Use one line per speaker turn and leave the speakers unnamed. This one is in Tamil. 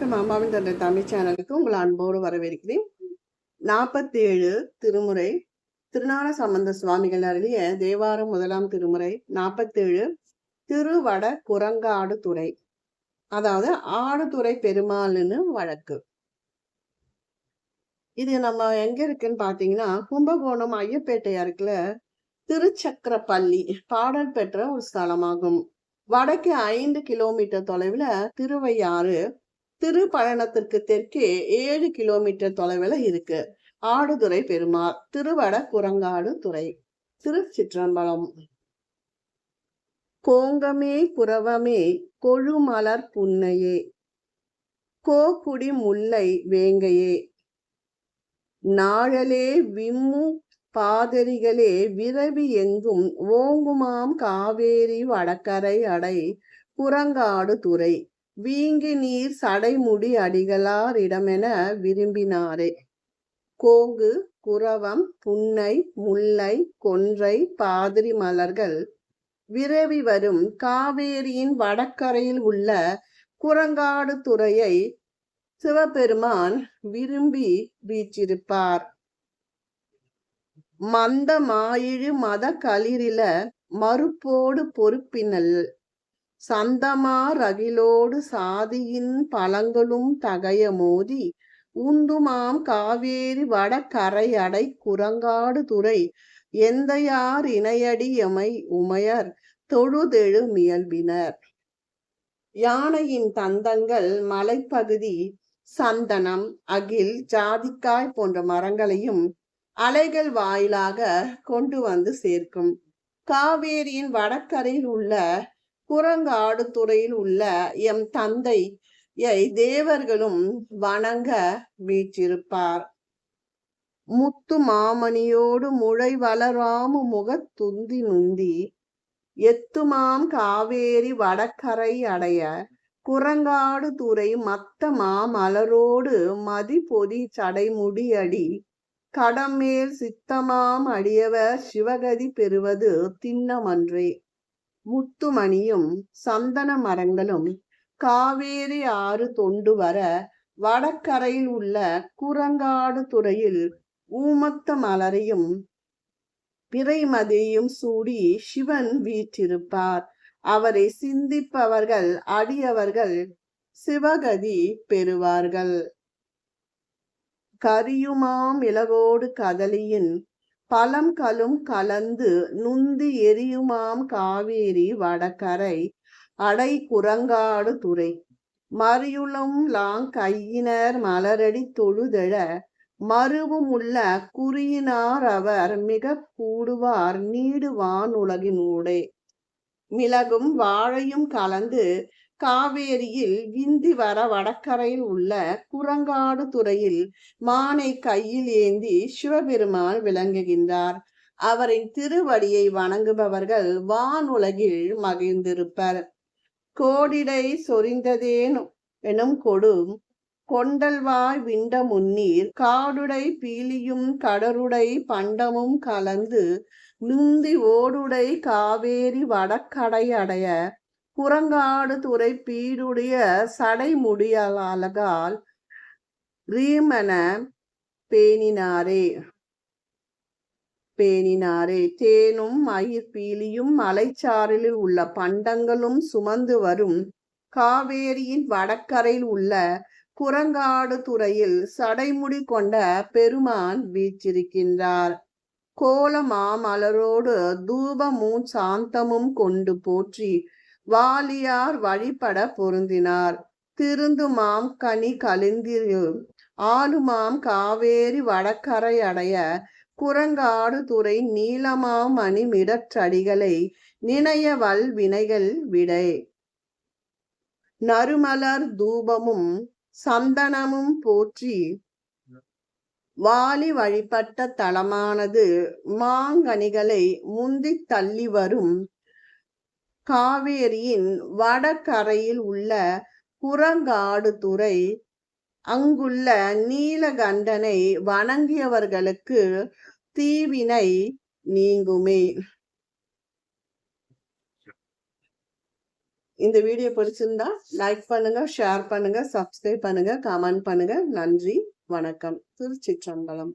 வணக்கம் அம்மாவின் தந்தை தமிழ் சேனலுக்கு உங்கள் அன்போடு வரவேற்கிறேன். நாற்பத்தி ஏழு திருமுறை திருநாள சம்பந்த சுவாமிகள் அருளிய தேவாரம் முதலாம் திருமுறை நாற்பத்தேழு திருவட குரங்காடு துறை அதாவது ஆடுதுறை பெருமாள்னு வழக்கு. இது நம்ம எங்க இருக்குன்னு பாத்தீங்கன்னா கும்பகோணம் ஐயப்பேட்டை அருகில திருச்சக்கரப்பள்ளி பாடல் பெற்ற ஒரு ஸ்தலமாகும். வடக்கு ஐந்து கிலோமீட்டர் தொலைவில் திருவையாறு திருப்பழனத்திற்கு தெற்கே ஏழு கிலோமீட்டர் தொலைவில் இருக்கு. ஆடுதுறை பெருமாள் திருவட குரங்காடு துறை திருச்சிற்றம்பலம். கோங்கமே குரவமே கொழுமலர் புன்னையே கோக்குடி முல்லை வேங்கையே. நாழலே விம்மு பாதரிகளே விரவி எங்கும் ஓங்குமாம் காவேரி வடக்கரை அடை புறங்காடு துறை. வீங்கி நீர் சடைமுடி அடிகளார் இடமென விரும்பினாரே. கோங்கு குரவம் புன்னை முல்லை கொன்றை பாதிரி மலர்கள் விரவி வரும் காவேரியின் வடக்கரையில் உள்ள குரங்காடு துறையை சிவபெருமான் விரும்பி வீச்சிருப்பார் மந்த மாயிழு மத களிரில மறுப்போடு பொறுப்பினல் சந்தமா ரகிலோடு சாதியின் பழங்களும் தகைய மோதி உந்துமாம் காவேரி வடகரை அடை குரங்காடு துறை எந்தையார் இணையடி எமை உமையர் தொழுதெழு மியல்பினர். யானையின் தந்தங்கள் மலைப்பகுதி சந்தனம் அகில் ஜாதிக்காய் போன்ற மரங்களையும் அலைகள் வாயிலாக கொண்டு வந்து சேர்க்கும். காவேரியின் வடக்கரையில் உள்ள குரங்காடு துறையில் உள்ள எம் தந்தை தேவர்களும் வணங்க வீற்றிருப்பார். முத்து மாமணியோடு முளை வளராமு முகத்துந்தி நுந்தி எத்துமாம் காவேரி வடக்கரை அடைய குரங்காடு துறை மத்த மாமலரோடு மதி பொதி சடைமுடியடி கடமேல் சித்தமாம் அடியவர் சிவகதி பெறுவது திண்ணமன்றே. முத்துமணியும் சந்தன மரங்களும் காவேரி ஆறு தொண்டு வர வடக்கரையில் உள்ள குரங்காடு துறையில் ஊமத்த மலரையும் பிறைமதியும் சூடி சிவன் வீற்றிருப்பார். அவரை சிந்திப்பவர்கள் அடியவர்கள் சிவகதி பெறுவார்கள். கரியுமாம் இலகோடு கதலியின் பழம் கலும் கலந்து நுந்தி எரியுமாம் காவேரி வடகரை அடை குரங்காடு துறை. மறியுளும் லாங் கையினர் மலரடி தொழுதழ மறுவும் உள்ள குறியினார் அவர் மிக கூடுவார் நீடுவான் உலகினூடே. மிளகும் வாழையும் கலந்து காவேரியில் விந்தி வர வடக்கரையில் உள்ள குரங்காடு துறையில் மானை கையில் ஏந்தி சிவபெருமான் விளங்குகின்றார். அவரின் திருவடியை வணங்குபவர்கள் வானுலகில் மகிழ்ந்திருப்பர். கோடிடை சொரிந்ததேன் எனும் கொடும் கொண்டல்வாய் விண்ட முன்னீர் காடுடை பீலியும் கடருடை பண்டமும் கலந்து நுந்தி ஓடுடை காவேரி வடக்கடை அடைய குரங்காடு துறை பீடுடைய சடைமுடியலால் ரீமன பேணினாரே. பேணினாரே. தேனும் மயிர் பீலியும் மலைச்சாரலில் உள்ள பண்டங்களும் சுமந்து வரும் காவேரியின் வடக்கரையில் உள்ள குரங்காடு துறையில் சடைமுடி கொண்ட பெருமான் வீச்சிருக்கின்றார் கோல மாமலரோடு தூபமும் சாந்தமும் கொண்டு போற்றி வாலியார் வழிபட பொருந்தினார். திருந்துமாம் கனி கலிந்திரு ஆளுமாம் காவேரி வடக்கரை அடைய குரங்காடு துறை நீளமாம் அணி மிடற்றடிகளை நினைய வல் வினைகள் விடை. நறுமலர் தூபமும் சந்தனமும் போற்றி வாலி வழிபட்ட தலமானது மாங்கனிகளை முந்தி தள்ளி வரும் காவேரியின் வடகரையில் உள்ள குரங்காடு துறை அங்குள்ள நீலகண்டனை வணங்கியவர்களுக்கு தீவினை நீங்குமே. இந்த வீடியோ பிடிச்சிருந்தா லைக் பண்ணுங்க ஷேர் பண்ணுங்க சப்ஸ்கிரைப் பண்ணுங்க கமெண்ட் பண்ணுங்க. நன்றி வணக்கம். திருச்சிற்றம்பலம்.